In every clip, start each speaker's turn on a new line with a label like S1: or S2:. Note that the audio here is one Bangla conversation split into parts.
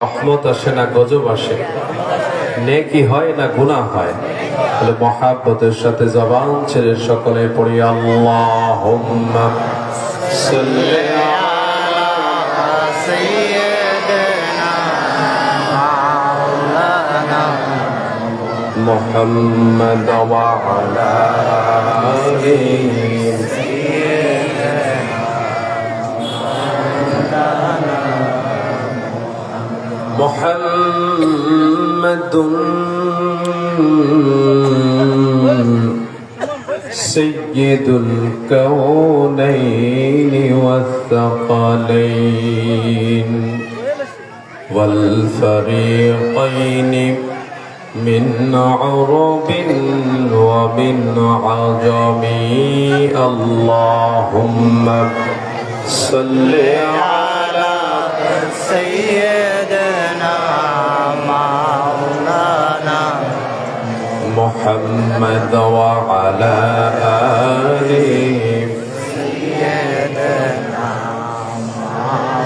S1: রহমত আসে না গজব আসে নেকি হয় না গুনাহ হয় তাহলে মহাব্বতের সাথে জবান ছেড়ে সকলে পড়ি আল্লাহ محمد وعلى آله محمد. سيد الكونين والثقلين والفريقين من عرب ومن عجم. اللهم صل على محمد وعلى آله
S2: سيدنا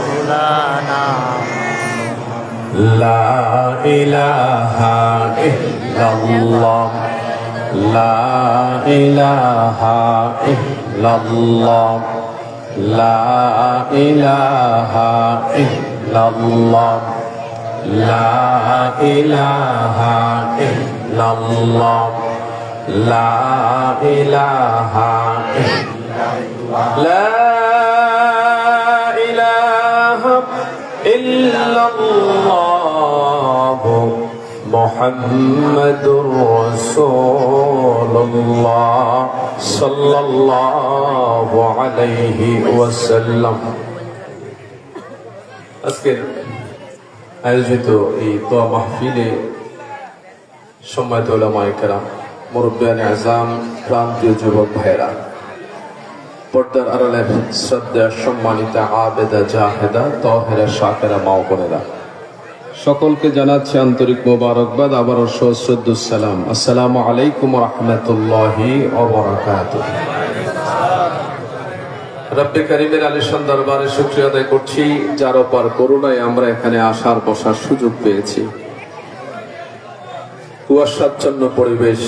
S2: مولانا
S1: لا إله إلا الله. لا إله إلا الله. لا إله إلا الله. لا إله إلا الله. لا إله إلا لا إله إلا الله محمد رسول الله صلى الله عليه وسلم আজকের আয়োজিত এই দোয়া মাহফিলে সম্মানিত ওলামায়ে কেরাম আজাম প্রান্তীয় যুবক ভাইরা পর্দার আড়ালের শ্রদ্ধা আবেদা জাহেদা, তহেরা মাও সকলকে জানাচ্ছি আন্তরিক মোবারকবাদ, আবারও সশ্রদ্দুসালাম আসসালামু আলাইকুম রহমতুল্লাহি রব্বে করিমের আলিশান দরবারে শুক্রিয়া আদায় করছি, যার ওপর করুণায় আমরা এখানে আসার বসার সুযোগ পেয়েছি। কুয়াশাচ্ছন্ন পরিবেশ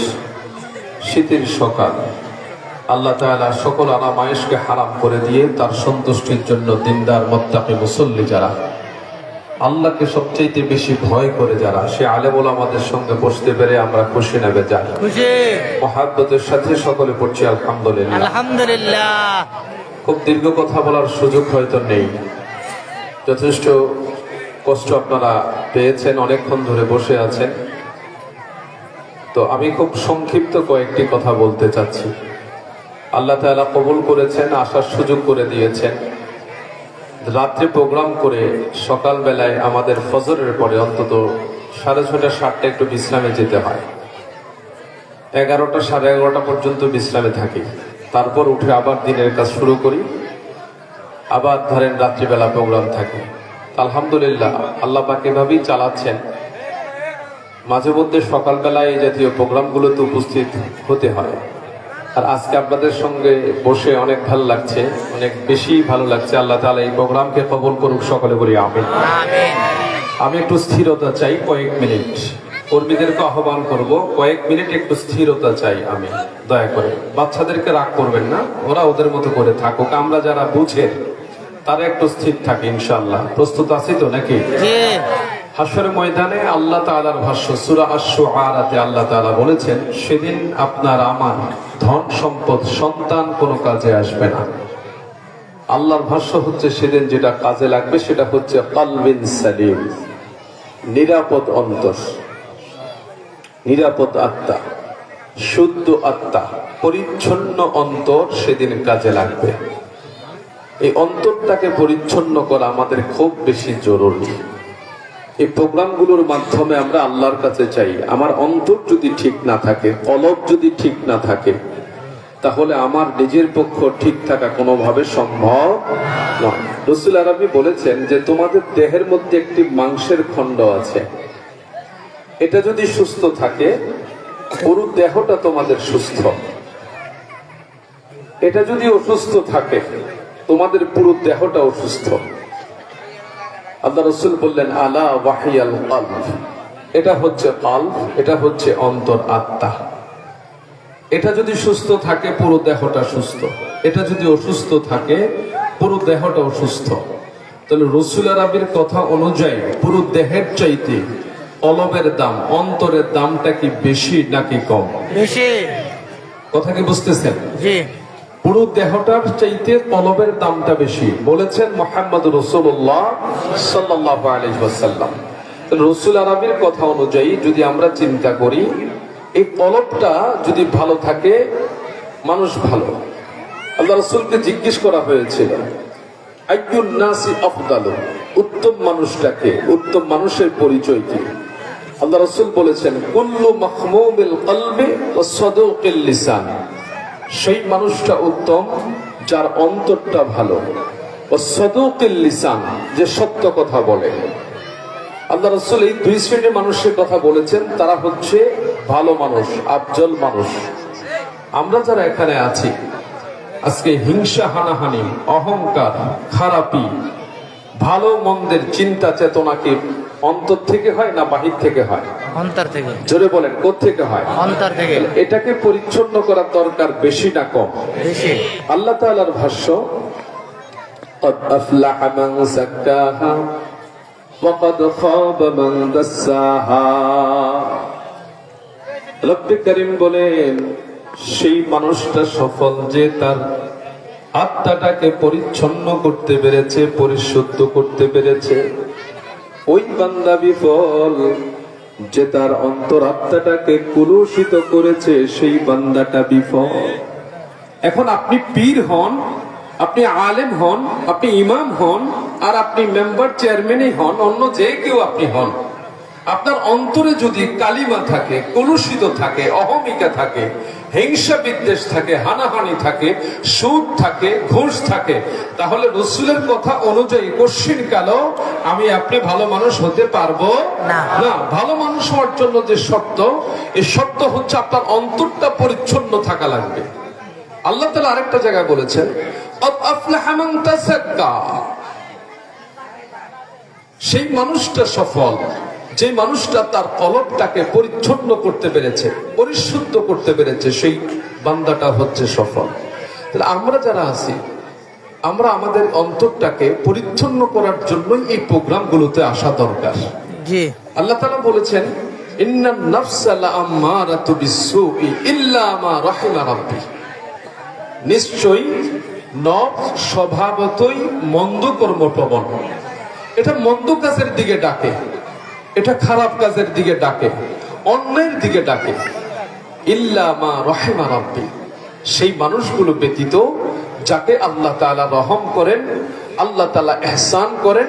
S1: শীতের সকাল। আল্লাহ তাআলা সকল আরামায়েশকে হারাম করে দিয়ে তার সন্তুষ্টির জন্য দিনদার মত্তাকি মুসল্লি যারা আল্লাহকে সবচেয়ে বেশি ভয় করে যারা সে আলেমুল আমাদের সঙ্গে বসতে পেরে আমরা খুশি নেবে যাই মহাব্বতের সাথে সকলে পড়ছি আলহামদুলিল্লাহ।
S2: আলহামদুলিল্লাহ।
S1: খুব দীর্ঘ কথা বলার সুযোগ হয়তো নেই। যথেষ্ট কষ্ট আপনারা পেয়েছেন অনেকক্ষণ ধরে বসে আছেন। তো আমি খুব সংক্ষিপ্ত কয়েকটি কথা বলতে চাচ্ছি। আল্লাহ তাআলা কবুল করেছেন, আসার সুযোগ করে দিয়েছেন। রাত্রে প্রোগ্রাম করে সকালবেলায় আমাদের ফজরের পরে অন্তত সাড়ে ছটা সাতটা একটু বিশ্রামে যেতে হয়। এগারোটা, সাড়ে এগারোটা পর্যন্ত বিশ্রামে থাকি। তারপর উঠে আবার দিনের কাজ শুরু করি। আবার ধরেন রাত্রিবেলা প্রোগ্রাম থাকে। আলহামদুলিল্লাহ, আল্লাহ পাক এভাবেই চালাচ্ছেন। মাঝে মধ্যে সকালবেলায় এই জাতীয় প্রোগ্রামগুলোতে উপস্থিত হতে হয়। আর আজকে আপনাদের সঙ্গে বসে অনেক ভালো লাগছে অনেক বেশি ভালো লাগছে। আল্লাহ তাআলা এই প্রোগ্রামকে কবল করুক সকলে বলি আমি আমি একটু স্থিরতা চাই কয়েক মিনিট। কর্মীদেরকে আহ্বান করব কয়েক মিনিট একটু স্থিরতা চাই আমি দয়া করে। বাচ্চাদেরকে রাগ করবেন না ওরা ওদের মতো করে থাকুক। আমরা যারা বুঝে তারা একটু স্থির থাকে ইনশাল্লাহ প্রস্তুত আছি তো নাকি?
S2: জি
S1: হাসরের ময়দানে আল্লাহ তাআলার ভাষ্য, সূরা আশ-শুআরাতে আল্লাহ তাআলা বলেছেন, সেদিন আপনার আমার ধন সম্পদ, সন্তান কোনো কাজে আসবে না। আল্লাহর ভাষ্য হচ্ছে, সেদিন যেটা কাজে লাগবে সেটা হচ্ছে কালবিন সালিম, নিরাপদ অন্তর, নিরাপদ আত্মা, শুদ্ধ আত্মা, পরিচ্ছন্ন অন্তর সেদিন কাজে লাগবে। এই অন্তরটাকে পরিচ্ছন্ন করা আমাদের খুব বেশি জরুরি। এই প্রোগ্রামগুলোর মাধ্যমে আমরা আল্লাহর কাছে চাই। আমার অন্তর যদি ঠিক না থাকে, কলব যদি ঠিক না থাকে, তাহলে আমার নিজের পক্ষ ঠিক থাকা কোনোভাবে সম্ভব নয়। রসুল আরবি বলেছেন যে, তোমাদের দেহের মধ্যে একটি মাংসের খণ্ড আছে। এটা যদি সুস্থ থাকে, পুরো দেহটা তোমাদের সুস্থ। এটা যদি অসুস্থ থাকে, তোমাদের পুরো দেহটা অসুস্থ আল্লাহ রসুল বললেন আলা ওয়াহিয়াল কলব। এটা হচ্ছে কলব এটা হচ্ছে অন্তর আত্মা। এটা যদি সুস্থ থাকে পুরো দেহটা সুস্থ। এটা যদি অসুস্থ থাকে পুরো দেহটা অসুস্থ তাহলে রসুল আরবির কথা অনুযায়ী পুরো দেহের চাইতে অলবের দাম অন্তরের দামটা কি বেশি নাকি কম?
S2: বেশি।
S1: কথা কি বুঝতেছেন?
S2: জি।
S1: পুরো দেহটার চাইতে কলবের দামটা বেশি। বলেছেন মোহাম্মদ রসুল্লাহ সাল্লাহ আলহাসাল্লাম রসুল আরবির কথা অনুযায়ী যদি আমরা চিন্তা করি, এই কলবটা যদি ভালো থাকে, মানুষ ভালো। আল্লাহ রসুলকে জিজ্ঞেস করা হয়েছিল উত্তম মানুষটাকে, উত্তম মানুষের পরিচয় কি? আল্লাহ রসুল বলেছেন, কুল্লু মাহমুমিল কলবে ও সদৌকিল লিসান। সেই মানুষটা উত্তম, যার অন্তরটা ভালো। ও সদৌকিল যে সত্য কথা বলে। আল্লাহ রসুল এই দুই শ্রেণির মানুষের কথা বলেছেন, তারা হচ্ছে ভালো মানুষ, আফজল মানুষ। আমরা যারা এখানে আছি, আজকে হিংসা, হানাহানি, অহংকার, খারাপি, ভালো মন্দের চিন্তা, চেতনাকে অন্তর থেকে হয় না বাহির থেকে হয়
S2: অন্তর থেকে
S1: জোরে বলেন থেকে হয়
S2: অন্তর থেকে
S1: এটাকে পরিচ্ছন্ন করার দরকার বেশি না কম
S2: বেশি
S1: আল্লাহ তাআলার ভাষ্য قد أفلح من زكاها وقد خاب من دساها রব্বে করিম বলেন সেই মানুষটা সফল যে তার আত্মাটাকে পরিচ্ছন্ন করতে পেরেছে পরিশুদ্ধ করতে পেরেছে ওই বান্দা বিফল যে তার অন্তর আত্মাটাকে কুলুষিত করেছে, সেই বান্দাটা বিফল। এখন আপনি পীর হন, আপনি আলেম হন, আপনি ইমাম হন, আর আপনি মেম্বার চেয়ারম্যানই হন, অন্য যে কেউ আপনি হন। আপনার অন্তরে যদি কালিমা থাকে, কলুষিত থাকে, অহমিকা থাকে হিংসা বিদ্বেষ থাকে হানাহানি থাকে সুদ থাকে ঘুষ থাকে তাহলে রসুলের কথা অনুযায়ী কশিন কাল আমি আপনি ভালো মানুষ হতে পারব
S2: না।
S1: ভালো মানুষ হওয়ার জন্য যে শর্ত এই শর্ত হচ্ছে আপনার অন্তরটা পরিচ্ছন্ন থাকা লাগবে আল্লাহ তালা আরেকটা জায়গায় বলেছেন। সেই মানুষটা সফল যে মানুষটা তার কলবটাকে পরিচ্ছন্ন করতে পেরেছে পরিশুদ্ধ করতে পেরেছে সেই বান্দাটা হচ্ছে সফল। তাহলে আমরা যারা আছি আমরা আমাদের অন্তরটাকে পরিচ্ছন্ন করার জন্যই এই প্রোগ্রামগুলোতে আসা দরকার। আল্লাহ তাআলা বলেছেন নিশ্চয়ই স্বভাবতই মন্দ কর্মপ্রবণ এটা মন্দ কাজের দিকে ডাকে। এটা খারাপ কাজের দিকে ডাকে অন্যের দিকে ডাকে। ইল্লা মা রাহিমা রাব্বি। সেই মানুষগুলো ব্যতীত যাকে আল্লাহ তাআলা রহম করেন আল্লাহ তাআলা এহসান করেন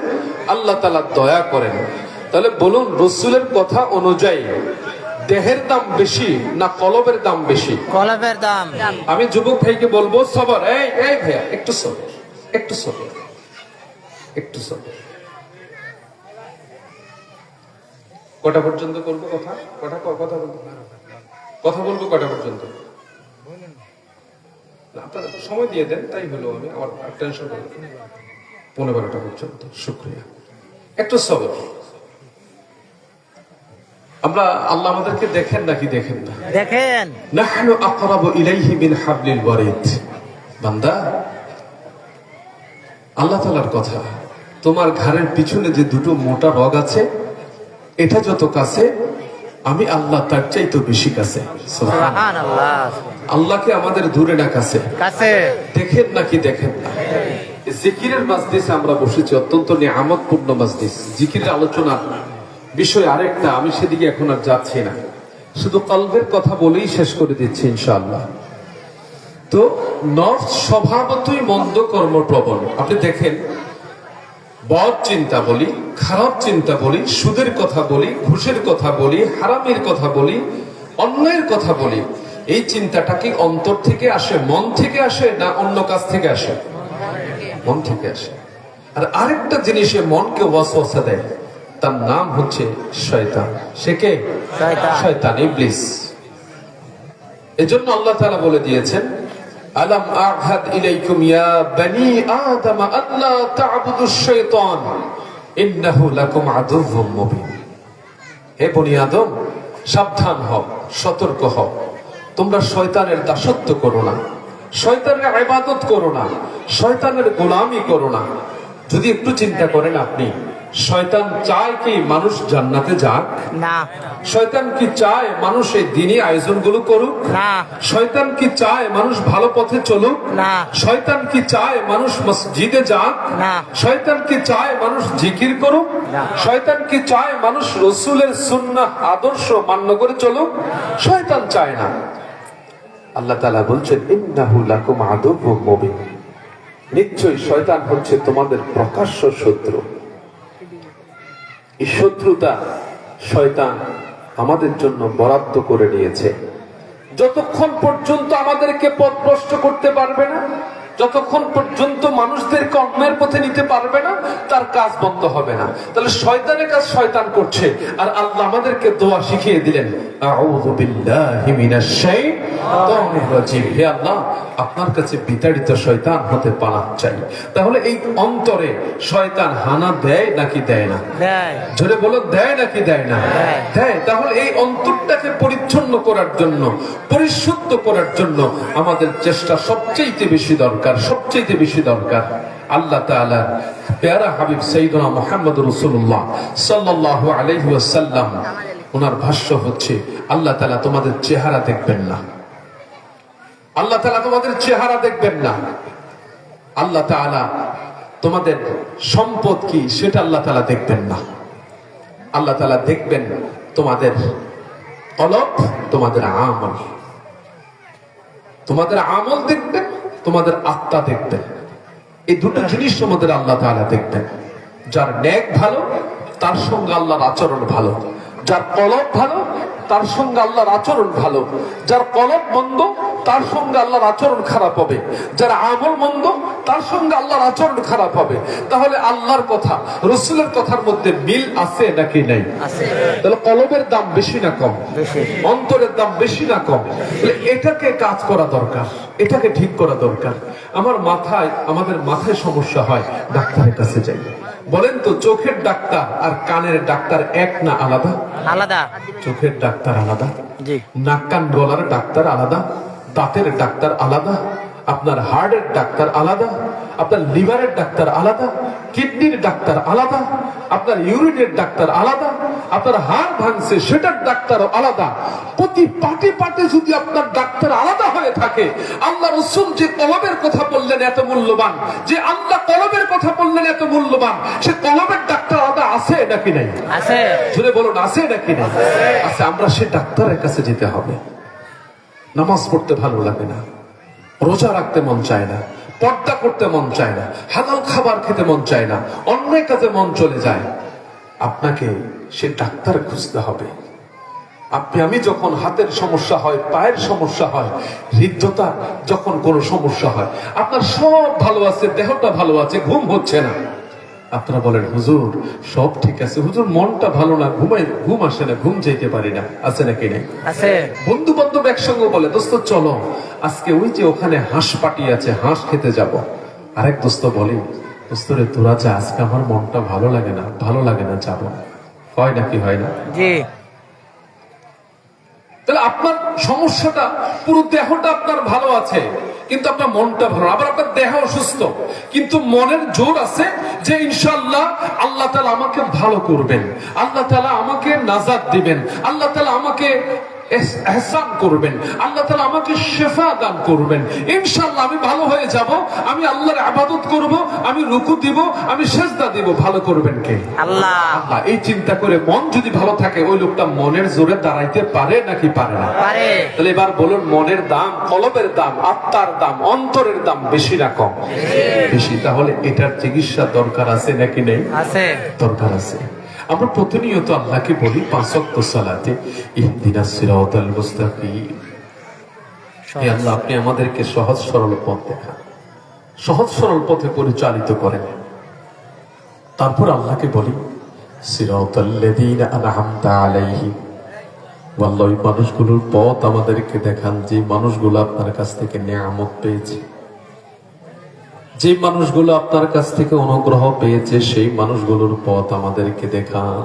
S1: আল্লাহ তাআলা দয়া করেন। তাহলে বলুন রসুলের কথা অনুযায়ী দেহের দাম বেশি না কলবের দাম বেশি?
S2: কলবের দাম।
S1: আমি যুবক ভাইকে বলব সবর এই এই ভাইয়া একটু সবর একটু সবর একটু সবর কটা পর্যন্ত করব কথা? কটা কথা বলব? কথা বলব কটা পর্যন্ত? আপনারা সময় দিয়ে দেন তাই হলো আমি আমার টেনশন পনেরো বারোটা পর্যন্ত শুক্রিয়া। একটু সবর। আমরা আল্লাহ আমাদেরকে দেখেন নাকি দেখেন না?
S2: দেখেন।
S1: নাহনু আকরাবু ইলাইহি মিন হাবলিল ওয়ারিদ। বান্দা আল্লাহ তাআলার কথা তোমার ঘাড়ের পিছনে যে দুটো মোটা রগ আছে এটা যত কাছে আমি আল্লাহ তার চাইতে বেশি কাছে। আল্লাহকে আমাদের দূরে না কাছে। দেখেন নাকি দেখেন না। জিকিরের মাজলিসে আমরা বসেছি অত্যন্ত নিয়ামতপূর্ণ মাজলিস। জিকিরের আলোচনা বিষয় আরেকটা আমি সেদিকে এখন আর যাচ্ছি না। শুধু কলবের কথা বলেই শেষ করে দিচ্ছি ইনশাআল্লাহ। তো নফস স্বভাবতই মন্দ কর্মপ্রবণ। আপনি দেখেন বদ চিন্তা বলি খারাপ চিন্তা বলি সুদের কথা বলি ঘুষের কথা বলি হারামের কথা বলি অন্যায়ের কথা বলি এই চিন্তাটা কি অন্তর থেকে আসে মন থেকে আসে না অন্য কাছ থেকে আসে? মন থেকে আসে। আর আরেকটা জিনিসে মনকে ওয়াসওয়াসা দেয় তার নাম হচ্ছে শয়তান। সে কে?
S2: শয়তান।
S1: শয়তান ইবলিস। এজন্য আল্লাহ তাআলা বলে দিয়েছেন আলাম আহাদ ইলাইকুম ইয়া বনি আদম আল্লাহ তা'বুদুশ শাইতান ইন্নাহু লাকুম আদুউম মুবিন। হে বনি আদম, সাবধান হও, সতর্ক হও। তোমরা শয়তানের দাসত্ব করো না, শয়তানের ইবাদত করো না, শয়তানের গোলামি করো না। যদি একটু চিন্তা করেন আপনি শয়তান চায় কি মানুষ জান্নাতে যাক?
S2: না।
S1: শয়তান কি চায় মানুষ এই দিনই আয়োজনগুলো করুক?
S2: না।
S1: শয়তান কি চায় মানুষ ভালো পথে চলুক?
S2: না।
S1: শয়তান কি চায় মানুষ মসজিদে যাক?
S2: না।
S1: শয়তান কি চায় মানুষ জিকির করুক?
S2: না।
S1: শয়তান কি চায় মানুষ রসুলের সুন্নাহ আদর্শ মান্য করে চলুক? শয়তান চায় না। আল্লাহ তাআলা বলছেন ইন্নাহু লাকুম আদুউম মুবিন। নিশ্চয়ই শয়তান হচ্ছে তোমাদের প্রকাশ্য শত্রু। এই শত্রুতা শয়তান আমাদের জন্য বরাদ্দ করে নিয়েছে। যতক্ষণ পর্যন্ত আমাদেরকে পথভ্রষ্ট করতে পারবে না, যতক্ষণ পর্যন্ত মানুষদেরকে অন্যের পথে নিতে পারবে না, তার কাজ বন্ধ হবে না। তাহলে শয়তানের কাজ শয়তান করছে, আর আল্লাহ আমাদেরকে দোয়া শিখিয়ে দিলেন, আউযু বিল্লাহি মিনাশ শাইতানির রাজিম। হে আল্লাহ আপনার কাছে বিতাড়িত শয়তান হতে পানা চাই। তাহলে এই অন্তরে শয়তান হানা দেয় নাকি দেয় না?
S2: দেয়।
S1: জোরে বলো দেয় নাকি দেয় না?
S2: দেয়।
S1: তাহলে এই অন্তরটাকে পরিচ্ছন্ন করার জন্য পরিশুদ্ধ করার জন্য আমাদের চেষ্টা সবচেয়ে বেশি দরকার সবচেয়ে বেশি দরকার। আল্লাহ তাআলা পেয়ারা হাবিব সাইদুনা মোহাম্মদ রসুল্লাহ সাল্লাহ আলাইহি ওয়াসাল্লাম ওনার ভাষ্য হচ্ছে আল্লাহ তাআলা তোমাদের চেহারা দেখবেন না। আল্লাহ তাআলা তোমাদের চেহারা দেখবেন না। আল্লাহ তাআলা তোমাদের সম্পদ কি সেটা আল্লাহ তালা দেখবেন না। আল্লাহ তালা দেখবেন তোমাদের অলপ তোমাদের আমল। তোমাদের আমল দেখবেন, তোমাদের আত্মা দেখবেন। এই দুটো জিনিস তোমাদের আল্লাহ তাআলা দেখবেন। যার ন্যাক ভালো, তার সঙ্গে আল্লাহর আচরণ ভালো। যার কলব ভালো তার সঙ্গে আল্লাহর আচরণ ভালো। যার কলব মন্দ তার সঙ্গে আল্লাহর আচরণ খারাপ হবে। যার আমল মন্দ তার সঙ্গে আল্লাহর আচরণ খারাপ হবে। তাহলে আল্লাহর কথা রসুলের কথার মধ্যে মিল আছে নাকি নাই? তাহলে কলবের দাম বেশি না কম? অন্তরের দাম বেশি না কম? এটাকে কাজ করা দরকার এটাকে ঠিক করা দরকার। আমার মাথায় আমাদের মাথায় সমস্যা হয় ডাক্তারের কাছে যাই। বলেন তো চোখের ডাক্তার আর কানের ডাক্তার এক না আলাদা?
S2: আলাদা।
S1: চোখের ডাক্তার আলাদা। নাক কান গলার ডাক্তার আলাদা। দাঁতের ডাক্তার আলাদা। আপনার হার্টের ডাক্তার আলাদা আপনার লিভারের ডাক্তার আলাদা কিডনির ডাক্তার আলাদা আপনার ইউরিনের ডাক্তার আলাদা আপনার হাড় ভাঙছে সেটার ডাক্তার আলাদা। প্রতি পাটে পাটে যদি আপনার ডাক্তার আলাদা হয়ে থাকে আল্লাহ রসুল যে কলবের কথা বললেন এত মূল্যবান যে আল্লাহ কলবের কথা বললেন এত মূল্যবান সে কলবের ডাক্তার আলাদা আছে নাকি নাই?
S2: আছে।
S1: জুড়ে বলুন আছে নাকি না আচ্ছা আমরা সে ডাক্তারের কাছে যেতে হবে। নামাজ পড়তে ভালো লাগে না। রোজা রাখতে মন চায় না, পর্দা করতে মন চায় না, হালাল খাবার খেতে মন চায় না, অন্যের কাজে মন চলে যায়। আপনাকে সে ডাক্তার খুঁজতে হবে। আপনি, আমি যখন হাতের সমস্যা হয়, পায়ের সমস্যা হয়, হৃদ্যতা যখন কোনো সমস্যা হয়, আপনার সব ভালো আছে, দেহটা ভালো আছে, ঘুম হচ্ছে না। আপনারা বলেন হুজুর সব ঠিক আছে। হুজুর মনটা ভালো না ঘুমাই ঘুম আসে না ঘুম যেতে পারি না। আছে নাকি নেই?
S2: আছে।
S1: বন্ধু বান্ধব একসঙ্গে বলে দোস্ত চলো আজকে ওই যে ওখানে হাঁস পাটি আছে হাঁস খেতে যাব। আরেক দোস্ত বলে দোস্ত রে তোরা যা আজকে আমার মনটা ভালো লাগে না ভালো লাগে না যাব। হয় নাকি হয় না?
S2: জি।
S1: তাহলে আপনার সমস্যাটা পুরো দেহটা আপনার ভালো আছে। কিন্তু আপনার মনটা ভালো আবার আপনার দেহ অসুস্থ। কিন্তু মনের জোর আছে যে ইনশাল্লাহ আল্লাহ তালা আমাকে ভালো করবেন। আল্লাহ তালা আমাকে নাজাদ দিবেন। আল্লাহ তালা আমাকে এহসান করবেন। আল্লাহ তালা আমাকে শেফা দান করবেন। ইনশাল্লাহ আমি ভালো হয়ে যাব আমি আল্লাহর আবাদত করব আমি রুকু দিব আমি সেজদা দিব। ভালো করবেন কে?
S2: আল্লাহ।
S1: আল্লাহ এই চিন্তা করে মন যদি ভালো থাকে ওই লোকটা মনের জোরে দাঁড়াইতে পারে নাকি পারে না? তাহলে এবার বলুন মনের দাম কলবের দাম আত্মার দাম অন্তরের দাম বেশি না কম? বেশি। তাহলে এটার চিকিৎসা দরকার আছে নাকি নেই?
S2: আছে।
S1: দরকার আছে। আমরা প্রতিনিয়ত আল্লাহকে বলি পাঁচক্ত সালাতে ইহদিনা সিরাতাল মুস্তাকিম। হে আল্লাহ আপনি আমাদেরকে সহজ সরল পথ দেখান। সহজ সরল পথে পরিচালিত করেন। তারপর আল্লাহকে বলি সিরাতাল্লাযীনা আনআমতা আলাইহিম মানুষগুলোর পথ আমাদেরকে দেখান যে মানুষগুলো আপনার কাছ থেকে নিয়ামত পেয়েছে। যে মানুষগুলো আপনার কাছ থেকে অনুগ্রহ পেয়েছে, সেই মানুষগুলোর পথ আমাদেরকে দেখান।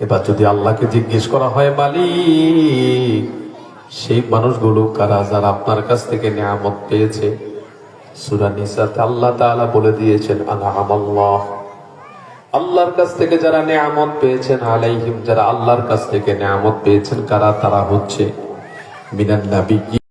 S1: এবার যদি আল্লাহকে জিজ্ঞেস করা হয়, মালিক, সেই মানুষগুলো কারা যারা আপনার কাছ থেকে নিয়ামত পেয়েছে? আল্লাহ বলে দিয়েছেন আনআমাল্লাহ আল্লাহর কাছ থেকে যারা নিয়ামত পেয়েছেন, আলাইহিম, যারা আল্লাহর কাছ থেকে নিয়ামত পেয়েছেন, কারা তারা হচ্ছে? মিনান নাবিয়্যিন।